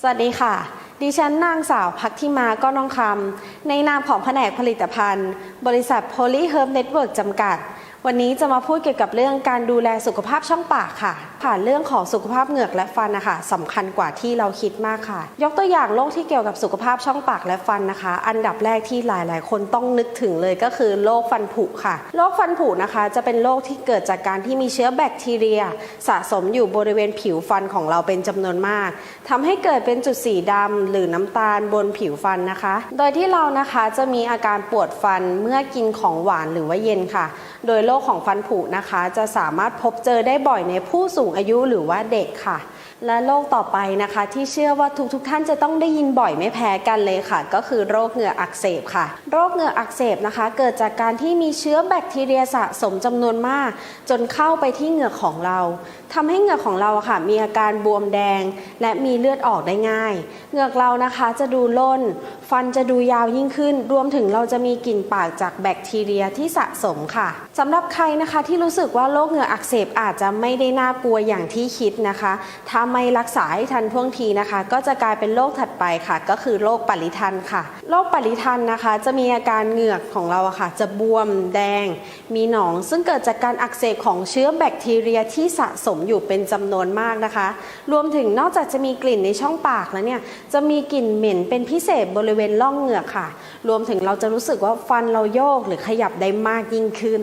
สวัสดีค่ะ ดิฉันนางสาวพักทิมาก้อน้องคำในนามของแผนกผลิตภัณฑ์ บริษัทโพลีเฮิร์มเน็ตเวิร์กจำกัด วันนี้จะมาพูดเกี่ยวกับเรื่องการดูแลสุขภาพช่องปากค่ะ ผ่านเรื่องของสุขภาพเหงือกและฟันนะคะสำคัญกว่าที่เราคิดมากค่ะ ยกตัวอย่างโรคที่เกี่ยวกับสุขภาพช่องปากและฟันนะคะ อันดับแรกที่หลาย ๆ คนต้องนึกถึงเลยก็คือโรคฟันผุค่ะ โรคฟันผุนะคะ จะเป็นโรคที่เกิดจากการที่มีเชื้อแบคทีเรีย สะสมอยู่บริเวณผิวฟันของเราเป็นจำนวนมากทำให้เกิดเป็นจุดสีดำหรือน้ำตาลบนผิวฟันนะคะ โดยที่เรานะคะจะมีอาการปวดฟันเมื่อกินของหวานหรือว่าเย็นค่ะ โดยโรคของฟันผุนะคะ จะสามารถพบเจอได้บ่อยในผู้สูงอายุหรือว่าเด็กค่ะ และโรคต่อไปนะคะ ที่เชื่อว่าทุกๆทท่านจะต้องได้ยินบ่อยไม่แพ้กันเลยค่ะ ก็คือโรคเหงื่ออักเสบค่ะ โรคเหงื่ออักเสบนะคะ เกิดจากการที่มีเชื้อแบคทีเรียสะสมจำนวนมาก จนเข้าไปที่เหงื่อของเราทำให้เหงื่อของเราค่ะ มีอาการบวมแดง และมีเลือดออกได้ง่าย เหงือกเรานะคะจะดูล่นฟันจะดูยาวยิ่งขึ้น รวมถึงเราจะมีกลิ่นปากจากแบคทีเรียที่สะสมค่ะสำหรับใครนะคะที่รู้สึกว่าโรคเหงื่ออักเสบอาจจะไม่ได้น่ากลัวอย่างที่คิดนะคะถ้าไม่รักษาให้ทันท่วงทีนะคะ ก็จะกลายเป็นโรคถัดไปค่ะ ก็คือโรคปริทันค่ะโรคปริทันนะคะ จะมีอาการเหงือกของเราค่ะ จะบวมแดง มีหนอง ซึ่งเกิดจากการอักเสบของเชื้อแบคทีเรียที่สะสมอยู่เป็นจำนวนมากนะคะ รวมถึงนอกจากจะมีกลิ่นในช่องปากแล้วเนี่ยจะมีกลิ่นเหม็นเป็นพิเศษบริเวณร่องเหงือกค่ะ รวมถึงเราจะรู้สึกว่าฟันเราโยกหรือขยับได้มากยิ่งขึ้น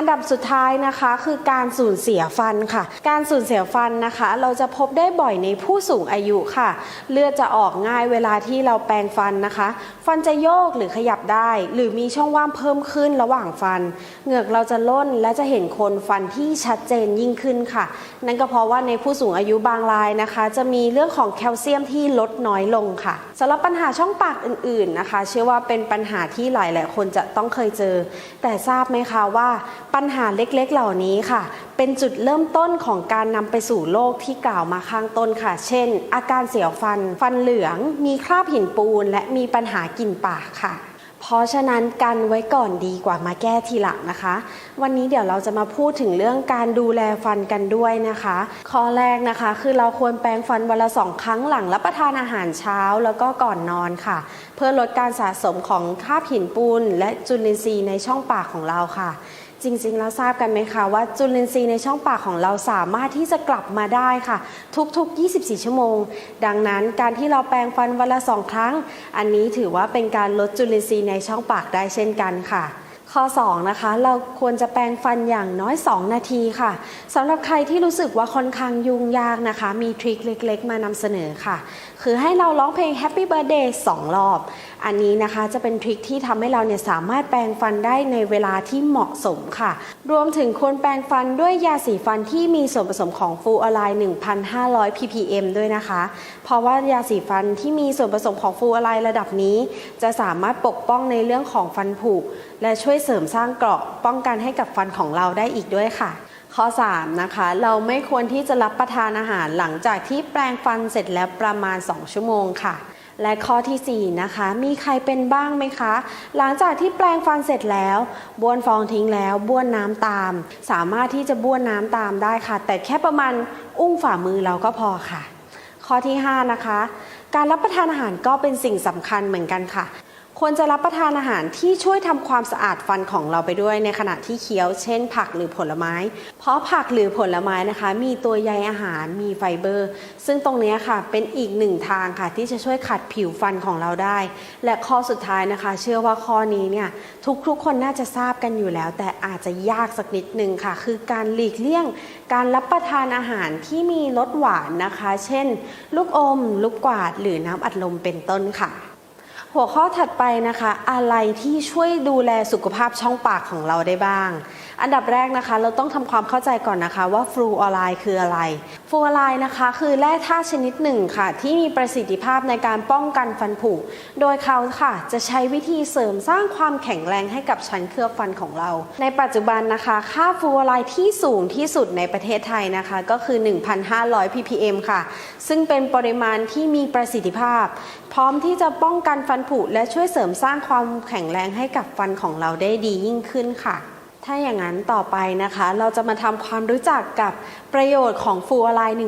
อันดับสุดท้ายนะคะคือการสูญเสียฟันค่ะ การสูญเสียฟันนะคะ เราจะพบได้บ่อยในผู้สูงอายุค่ะ เลือดจะออกง่ายเวลาที่เราแปรงฟันนะคะ ฟันจะโยกหรือขยับได้ หรือมีช่องว่างเพิ่มขึ้นระหว่างฟัน เหงือกเราจะล่นและจะเห็นคนฟันที่ชัดเจนยิ่งขึ้นค่ะ นั่นก็เพราะว่าในผู้สูงอายุบางรายนะคะ จะมีเรื่องของแคลเซียมที่ลดน้อยลงค่ะสำหรับปัญหาช่องปากอื่นๆนะคะ เชื่อว่าเป็นปัญหาที่หลายๆคนจะต้องเคยเจอ แต่ทราบไหมคะว่าปัญหาเล็กๆเหล่านี้ค่ะ เป็นจุดเริ่มต้นของการนำไปสู่โรคที่กล่าวมาข้างต้นค่ะ เช่น อาการเสียวฟัน ฟันเหลือง มีคราบหินปูน และมีปัญหากลิ่นปากค่ะเพราะฉะนั้นกันไว้ก่อนดีกว่ามาแก้ทีหลังนะคะ วันนี้เดี๋ยวเราจะมาพูดถึงเรื่องการดูแลฟันกันด้วยนะคะ ข้อแรกนะคะคือเราควรแปรงฟันวันละสองครั้งหลังรับประทานอาหารเช้าแล้วก็ก่อนนอนค่ะ เพื่อลดการสะสมของคราบหินปูนและจุลินทรีย์ในช่องปากของเราค่ะ จริงๆ แล้วทราบกันไหมคะว่าจุลินทรีย์ในช่องปากของเราสามารถที่จะกลับมาได้ค่ะ ทุกๆ 24 ชั่วโมง ดังนั้นการที่เราแปรงฟันวันละสองครั้ง อันนี้ถือว่าเป็นการลดจุลินทรีย์ในช่องปากได้เช่นกันค่ะข้อ2นะคะเราควรจะแปรงฟันอย่างน้อย 2 นาทีค่ะสำหรับใครที่รู้สึกว่าค่อนข้างยุ่งยากนะคะ มีทริคเล็ก ๆ มานำเสนอค่ะ คือให้เราร้องเพลง Happy Birthday 2 รอบ อันนี้นะคะจะเป็นทริคที่ทำให้เราเนี่ยสามารถแปรงฟันได้ในเวลาที่เหมาะสมค่ะ รวมถึงควรแปรงฟันด้วยยาสีฟันที่มีส่วนผสมของฟูออไลน์1,500 ppm ด้วยนะคะ เพราะว่ายาสีฟันที่มีส่วนผสมของฟูออไลน์ระดับนี้ จะสามารถปกป้องในเรื่องของฟันผุและช่วยเสริมสร้างเกราะป้องกันให้กับฟันของเราได้อีกด้วยค่ะ ข้อ 3 นะคะ เราไม่ควรที่จะรับประทานอาหารหลังจากที่แปรงฟันเสร็จแล้วประมาณ 2 ชั่วโมงค่ะ และข้อทีสี่ 4 นะคะ มีใครเป็นบ้างไหมคะ หลังจากที่แปรงฟันเสร็จแล้วบ้วนฟองทิ้งแล้วบ้วนน้ำตาม สามารถที่จะบ้วนน้ำตามได้ค่ะ แต่แค่ประมาณอุ้งฝ่ามือเราก็พอค่ะ ข้อที่ 5 นะคะ การรับประทานอาหารก็เป็นสิ่งสำคัญเหมือนกันค่ะ ควรจะรับประทานอาหารที่ช่วยทำความสะอาดฟันของเราไปด้วยในขณะที่เคี้ยว เช่น ผักหรือผลไม้ เพราะผักหรือผลไม้นะคะ มีตัวใยอาหารมีไฟเบอร์ ซึ่งตรงนี้ค่ะเป็นอีกหนึ่งทางค่ะ ที่จะช่วยขัดผิวฟันของเราได้ และข้อสุดท้ายนะคะ เชื่อว่าข้อนี้เนี่ยทุกๆคนน่าจะทราบกันอยู่แล้ว แต่อาจจะยากสักนิดนึงค่ะ คือการหลีกเลี่ยง การรับประทานอาหารที่มีรสหวานนะคะ เช่น ลูกอม ลูกกวาดหรือน้ำอัดลมเป็นต้นค่ะ หัวข้อถัดไปนะคะ อะไรที่ช่วยดูแลสุขภาพช่องปากของเราได้บ้าง อันดับแรกนะคะ เราต้องทำความเข้าใจก่อนนะคะว่าฟลูออไรด์คืออะไร ฟลูออไรด์นะคะ คือแร่ธาตุชนิดหนึ่งค่ะ ที่มีประสิทธิภาพในการป้องกันฟันผุ โดยเขาค่ะ จะใช้วิธีเสริมสร้างความแข็งแรงให้กับชั้นเคลือบฟันของเรา ในปัจจุบันนะคะ ค่าฟลูออไรด์ที่สูงที่สุดในประเทศไทยนะคะ ก็คือ 1,500 ppm ค่ะ ซึ่งเป็นปริมาณที่มีประสิทธิภาพ พร้อมที่จะป้องกันฟันผุและช่วยเสริมสร้างความแข็งแรงให้กับฟันของเราได้ดียิ่งขึ้นค่ะ ถ้าอย่างนั้นต่อไปนะคะ เราจะมาทำความรู้จักกับประโยชน์ของฟูออไรด์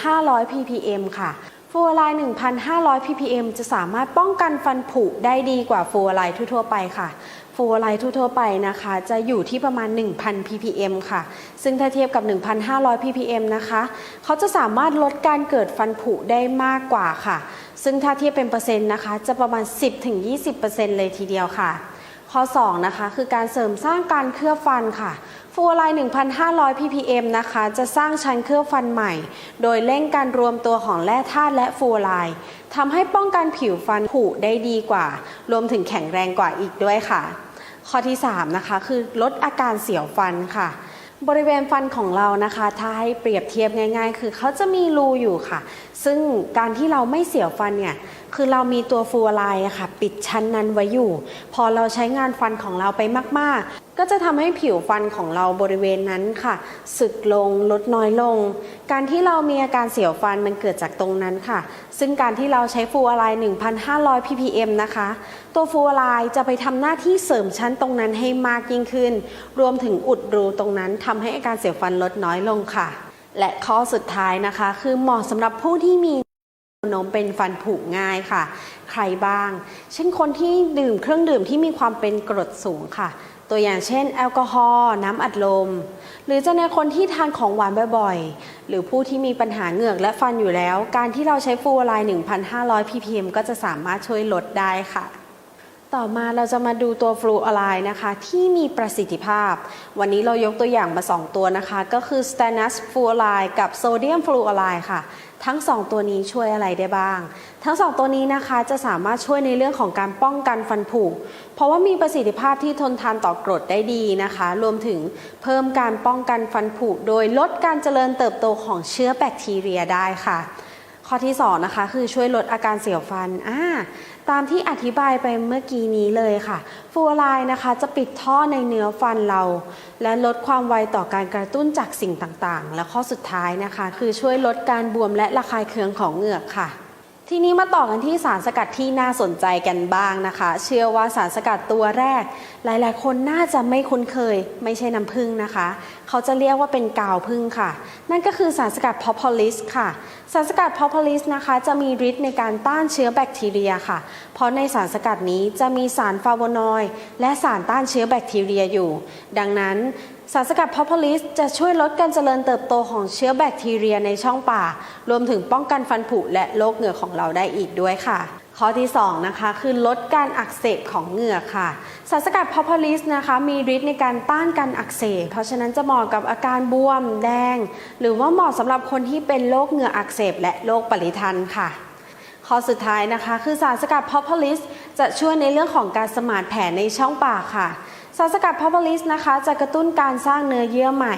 1,500 ppm ค่ะฟูออไลน์1,500 ppm จะสามารถป้องกันฟันผุได้ดีกว่าฟูออไลน์ทั่วๆไปค่ะฟูออไลน์ทั่วๆไปนะคะ จะอยู่ที่ประมาณ 1,000 ppm ค่ะ ซึ่งถ้าเทียบกับ 1,500 ppm นะคะ เขาจะสามารถลดการเกิดฟันผุได้มากกว่าค่ะ ซึ่งถ้าเทียบเป็นเปอร์เซ็นต์นะคะ จะประมาณ 10-20%เลยทีเดียวค่ะ ข้อ2นะคะคือการเสริมสร้างการเคลือบฟันค่ะฟูออไลน์1,500 ppm นะคะ จะสร้างชั้นเคลือบฟันใหม่ โดยเร่งการรวมตัวของแร่ธาตุและฟูออไลน์ทำให้ป้องกันผิวฟันผุได้ดีกว่า รวมถึงแข็งแรงกว่าอีกด้วยค่ะ ข้อที่ 3 นะคะ คือลดอาการเสียวฟันค่ะ บริเวณฟันของเรานะคะ ถ้าให้เปรียบเทียบง่าย ๆ คือเขาจะมีรูอยู่ค่ะ ซึ่งการที่เราไม่เสียวฟันเนี่ยคือเรามีตัวฟูออไลค่ะ ปิดชั้นนั้นไว้อยู่ พอเราใช้งานฟันของเราไปมากๆ ก็จะทำให้ผิวฟันของเราบริเวณนั้นค่ะสึกลงลดน้อยลง การที่เรามีอาการเสียวฟันมันเกิดจากตรงนั้นค่ะ ซึ่งการที่เราใช้ฟูออไลน์1,500 ppm นะคะ ตัวฟูออไลน์จะไปทำหน้าที่เสริมชั้นตรงนั้นให้มากยิ่งขึ้น รวมถึงอุดรูตรงนั้นทำให้อาการเสียวฟันลดน้อยลงค่ะ และข้อสุดท้ายนะคะ คือเหมาะสำหรับผู้ที่มีนวโน้มเป็นฟันผุง่ายค่ะ ใครบ้าง เช่นคนที่ดื่มเครื่องดื่มที่มีความเป็นกรดสูงค่ะ ตัวอย่างเช่น แอลกอฮอล์น้ำอัดลม หรือจะในคนที่ทานของหวานบ่อยๆ หรือผู้ที่มีปัญหาเหงือกและฟันอยู่แล้ว การที่เราใช้ฟูออไลน์1,500 ppm ก็จะสามารถช่วยลดได้ค่ะ ต่อมาเราจะมาดูตัวฟลูออไลน์นะคะ ที่มีประสิทธิภาพ วันนี้เรายกตัวอย่างมา 2 ตัวนะคะ ก็คือ Stanus f l u o r i d e กับ Sodium f l u o r i d e ค่ะ ทั้ง 2 ตัวนี้ช่วยอะไรได้บ้าง ทั้ง 2 ตัวนี้นะคะจะสามารถช่วยในเรื่องของการป้องกันฟันผุ เพราะว่ามีประสิทธิภาพที่ทนทานต่อกรดได้ดีนะคะ รวมถึงเพิ่มการป้องกันฟันผุ โดยลดการเจริญเติบโตของเชื้อแบคทีเรียได้ค่ะ ข้อที่2นะคะคือช่วยลดอาการเสียวฟันอ่าตามที่อธิบายไปเมื่อกี้นี้เลยค่ะ ฟูรายนะคะจะปิดท่อในเนื้อฟันเรา และลดความไวต่อการกระตุ้นจากสิ่งต่างๆ และข้อสุดท้ายนะคะ คือช่วยลดการบวมและระคายเคืองของเหงือกค่ะ ทีนี้มาต่อกันที่สารสกัดที่น่าสนใจกันบ้างนะคะ เชื่อว่าสารสกัดตัวแรก หลายๆ คนน่าจะไม่คุ้นเคย ไม่ใช่น้ำผึ้งนะคะ เขาจะเรียกว่าเป็นกาวผึ้งค่ะ นั่นก็คือสารสกัดพอพอลิสค่ะ สารสกัดพอพอลิสนะคะ จะมีฤทธิ์ในการต้านเชื้อแบคทีเรียค่ะ เพราะในสารสกัดนี้จะมีสารฟลาโวนอยด์และสารต้านเชื้อแบคทีเรียอยู่ ดังนั้น สารสกัดพอพอลิสจะช่วยลดการเจริญเติบโตของเชื้อแบคทีเรียในช่องปาก รวมถึงป้องกันฟันผุและโรคเหงือกของเราได้อีกด้วยค่ะ ข้อที่ 2 นะคะ คือลดการอักเสบของเหงือกค่ะ สารสกัดพอพอลิสนะคะ มีฤทธิ์ในการต้านการอักเสบ เพราะฉะนั้นจะเหมาะกับอาการบวมแดง หรือว่าเหมาะสำหรับคนที่เป็นโรคเหงือกอักเสบ และโรคปริทันค่ะข้อสุดท้ายนะคะ คือสารสกัดพอพอลิสจะช่วยในเรื่องของการสมานแผลในช่องปากค่ะ สารสกัดพอพอลิสนะคะจะกระตุ้นการสร้างเนื้อเยื่อใหม่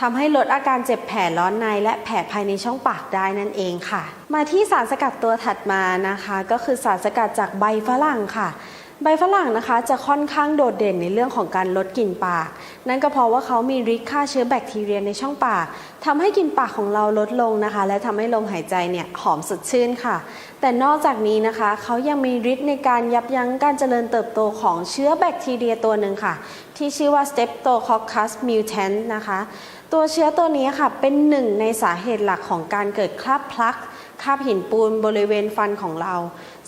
ทำให้ลดอาการเจ็บแผลร้อนใน และแผลภายในช่องปากได้นั่นเองค่ะ มาที่สารสกัดตัวถัดมานะคะ ก็คือสารสกัดจากใบฝรั่งค่ะ ใบฝรั่งนะคะจะค่อนข้างโดดเด่นในเรื่องของการลดกลิ่นปาก นั่นก็เพราะว่าเขามีฤทธิ์ฆ่าเชื้อแบคทีเรียในช่องปากทำให้กลิ่นปากของเราลดลงนะคะ และทำให้ลมหายใจเนี่ยหอมสดชื่นค่ะ แต่นอกจากนี้นะคะ เขายังมีฤทธิ์ในการยับยั้งการเจริญเติบโตของเชื้อแบคทีเรียตัวหนึ่งค่ะ ที่ชื่อว่า Streptococcus mutans นะคะ ตัวเชื้อตัวนี้ค่ะเป็นหนึ่งในสาเหตุหลักของการเกิดคราบพลัก คาบหินปูนบริเวณฟันของเรา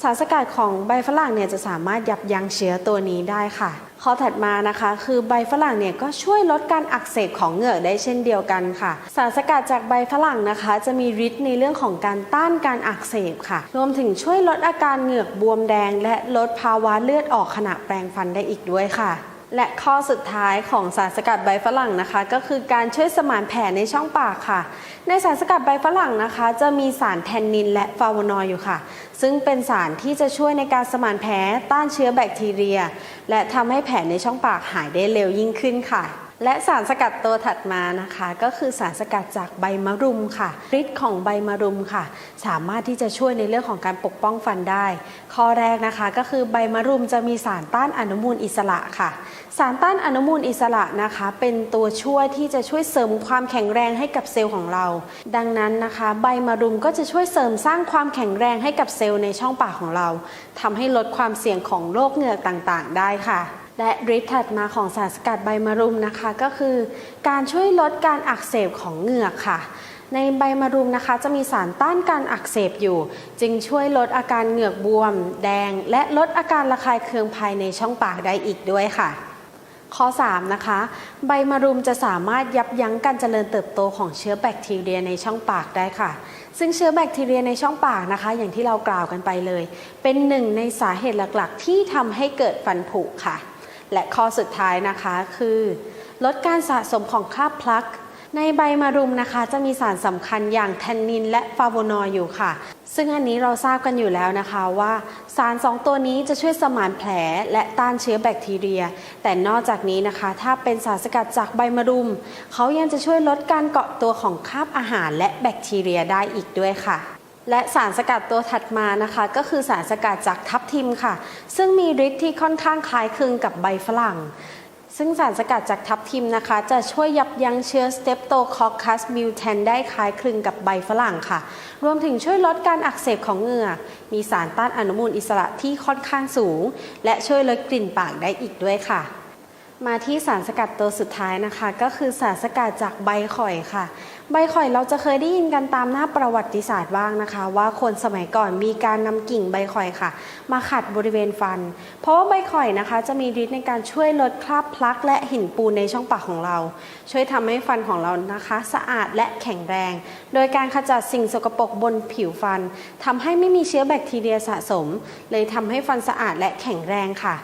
สารสกัดของใบฝรั่งเนี่ยจะสามารถยับยั้งเชื้อตัวนี้ได้ค่ะ ข้อถัดมานะคะ คือใบฝรั่งเนี่ยก็ช่วยลดการอักเสบของเหงือกได้เช่นเดียวกันค่ะ สารสกัดจากใบฝรั่งนะคะ จะมีฤทธิ์ในเรื่องของการต้านการอักเสบค่ะ รวมถึงช่วยลดอาการเหงือกบวมแดง และลดภาวะเลือดออกขณะแปรงฟันได้อีกด้วยค่ะ และข้อสุดท้ายของสารสกัดใบฝรั่งนะคะ ก็คือการช่วยสมานแผลในช่องปากค่ะ ในสารสกัดใบฝรั่งนะคะ จะมีสารแทนนินและฟลาโวนอยอยู่ค่ะ ซึ่งเป็นสารที่จะช่วยในการสมานแผลต้านเชื้อแบคทีเรีย และทำให้แผลในช่องปากหายได้เร็วยิ่งขึ้นค่ะ และสารสกัดตัวถัดมานะคะ ก็คือสารสกัดจากใบมะรุมค่ะฤทธิ์ของใบมะรุมค่ะ สามารถที่จะช่วยในเรื่องของการปกป้องฟันได้ ข้อแรกนะคะก็คือใบมะรุมจะมีสารต้านอนุมูลอิสระค่ะ สารต้านอนุมูลอิสระนะคะ เป็นตัวช่วยที่จะช่วยเสริมความแข็งแรงให้กับเซลล์ของเรา ดังนั้นนะคะ ใบมะรุมก็จะช่วยเสริมสร้างความแข็งแรงให้กับเซลล์ในช่องปากของเราทำให้ลดความเสี่ยงของโรคเหงือกต่างๆ ได้ค่ะ และฤทธิ์ถัดมาของสารสกัดใบมะรุมนะคะ ก็คือการช่วยลดการอักเสบของเหงือกค่ะ ในใบมะรุมนะคะ จะมีสารต้านการอักเสบอยู่ จึงช่วยลดอาการเหงือกบวม แดง และลดอาการระคายเคืองภายในช่องปากได้อีกด้วยค่ะ ข้อ 3 นะคะ ใบมะรุมจะสามารถยับยั้งการเจริญเติบโตของเชื้อแบคทีเรียในช่องปากได้ค่ะซึ่งเชื้อแบคทีเรียในช่องปากนะคะ อย่างที่เรากล่าวกันไปเลย เป็นหนึ่งในสาเหตุหลักๆ ที่ทำให้เกิดฟันผุค่ะ และข้อสุดท้ายนะคะคือ ลดการสะสมของคราบพลัก ในใบมะรุมนะคะ จะมีสารสำคัญอย่างแทนนินและฟลาโวนอยอยู่ค่ะ ซึ่งอันนี้เราทราบกันอยู่แล้วนะคะว่า สารสองตัวนี้จะช่วยสมานแผลและต้านเชื้อแบคทีเรีย แต่นอกจากนี้นะคะ ถ้าเป็นสารสกัดจากใบมะรุม เขายังจะช่วยลดการเกาะตัวของคราบอาหารและแบคทีเรียได้อีกด้วยค่ะ และสารสกัดตัวถัดมานะคะ ก็คือสารสกัดจากทับทิมค่ะ ซึ่งมีฤทธิ์ที่ค่อนข้างคล้ายคลึงกับใบฝรั่ง ซึ่งสารสกัดจากทับทิมนะคะ จะช่วยยับยั้งเชื้อ Streptococcus mutans ได้คล้ายคลึงกับใบฝรั่งค่ะ รวมถึงช่วยลดการอักเสบของเหงือก มีสารต้านอนุมูลอิสระที่ค่อนข้างสูง และช่วยลดกลิ่นปากได้อีกด้วยค่ะมาที่สารสกัดตัวสุดท้ายนะคะ ก็คือสารสกัดจากใบข่อยค่ะ ใบข่อยเราจะเคยได้ยินกันตามหน้าประวัติศาสตร์บ้างนะคะ ว่าคนสมัยก่อนมีการนำกิ่งใบข่อยค่ะ มาขัดบริเวณฟัน เพราะว่าใบข่อยนะคะ จะมีฤทธิ์ในการช่วยลดคราบพลักและหินปูนในช่องปากของเรา ช่วยทำให้ฟันของเรานะคะ สะอาดและแข็งแรง โดยการขจัดสิ่งสกปรกบนผิวฟันทำให้ไม่มีเชื้อแบคทีเรียสะสม เลยทำให้ฟันสะอาดและแข็งแรงค่ะ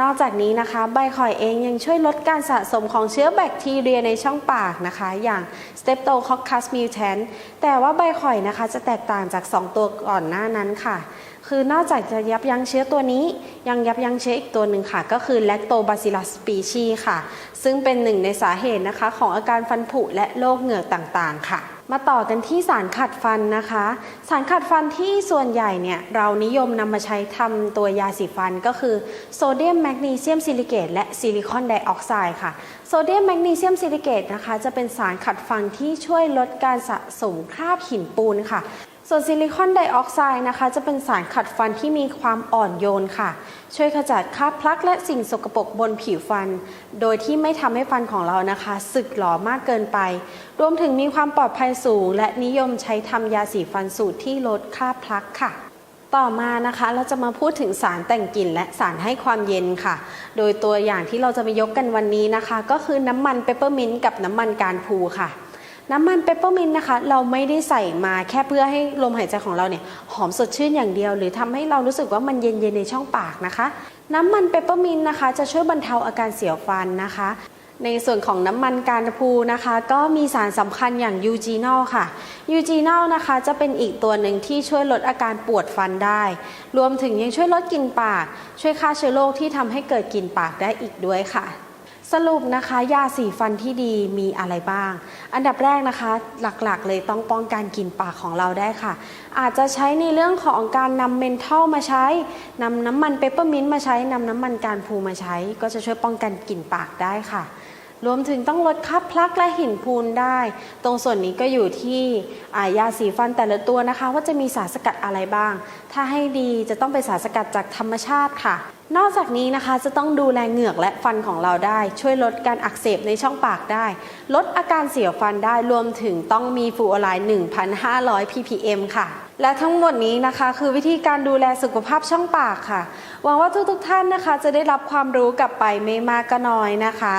นอกจากนี้นะคะ ใบข่อยเองยังช่วยลดการสะสมของเชื้อแบคทีเรียในช่องปากนะคะ อย่าง Streptococcus mutans แต่ว่าใบข่อยนะคะจะแตกต่างจาก 2 ตัวก่อนหน้านั้นค่ะ คือนอกจากจะยับยั้งเชื้อตัวนี้ ยังยับยั้งเชื้ออีกตัวหนึ่งค่ะ ก็คือ Lactobacillus species ค่ะ ซึ่งเป็นหนึ่งในสาเหตุนะคะ ของอาการฟันผุและโรคเหงือกต่างๆ ค่ะ มาต่อกันที่สารขัดฟันนะคะ สารขัดฟันที่ส่วนใหญ่เนี่ยเรานิยมนำมาใช้ทำตัวยาสีฟันก็คือโซเดียมแมกนีเซียมซิลิเกตและซิลิคอนไดออกไซด์ค่ะโซเดียมแมกนีเซียมซิลิเกตนะคะจะเป็นสารขัดฟันที่ช่วยลดการสะสมคราบหินปูนค่ะ ส่วนซิลิคอนไดออกไซด์นะคะ จะเป็นสารขัดฟันที่มีความอ่อนโยนค่ะ ช่วยขจัดคราบพลักและสิ่งสกปรกบนผิวฟัน โดยที่ไม่ทำให้ฟันของเรานะคะ สึกหรอมากเกินไป รวมถึงมีความปลอดภัยสูง และนิยมใช้ทำยาสีฟันสูตรที่ลดคราบพลักค่ะต่อมานะคะเราจะมาพูดถึงสารแต่งกลิ่นและสารให้ความเย็นค่ะ โดยตัวอย่างที่เราจะมายกกันวันนี้นะคะ ก็คือน้ำมันเปปเปอร์มินต์กับน้ำมันการพูค่ะ น้ำมันเปปเปอร์มินนะคะ เราไม่ได้ใส่มาแค่เพื่อให้ลมหายใจของเราเนี่ยหอมสดชื่นอย่างเดียว หรือทำให้เรารู้สึกว่ามันเย็นๆในช่องปากนะคะ น้ำมันเปปเปอร์มินนะคะ จะช่วยบรรเทาอาการเสียวฟันนะคะในส่วนของน้ำมันการพูนะคะ ก็มีสารสำคัญอย่างยูจีนอลค่ะยูจีนอลนะคะจะเป็นอีกตัวหนึ่งที่ช่วยลดอาการปวดฟันได้ รวมถึงยังช่วยลดกลิ่นปาก ช่วยฆ่าเชื้อโรคที่ทำให้เกิดกลิ่นปากได้อีกด้วยค่ะ สรุปนะคะ ยาสีฟันที่ดีมีอะไรบ้าง อันดับแรกนะคะ หลักๆ เลยต้องป้องกันกลิ่นปากของเราได้ค่ะ อาจจะใช้ในเรื่องของการนำเมนทัลมาใช้นำน้ำมันเปปเปอร์มินต์มาใช้นำน้ำมันการพูมาใช้ ก็จะช่วยป้องกันกลิ่นปากได้ค่ะ รวมถึงต้องลดคราบพลักและหินปูนได้ ตรงส่วนนี้ก็อยู่ที่ายาสีฟันแต่ละตัวนะคะ ว่าจะมีสารสกัดอะไรบ้าง ถ้าให้ดีจะต้องเป็นสารสกัดจากธรรมชาติค่ะ นอกจากนี้นะคะจะต้องดูแลเหงือกและฟันของเราได้ ช่วยลดการอักเสบในช่องปากได้ ลดอาการเสียวฟันได้รวมถึงต้องมีฟูออไลด์1,500 ppm ค่ะ และทั้งหมดนี้นะคะ คือวิธีการดูแลสุขภาพช่องปากค่ะ หวังว่าทุกๆท่านนะคะ จะได้รับความรู้กลับไปไม่มากก็น้อยนะคะ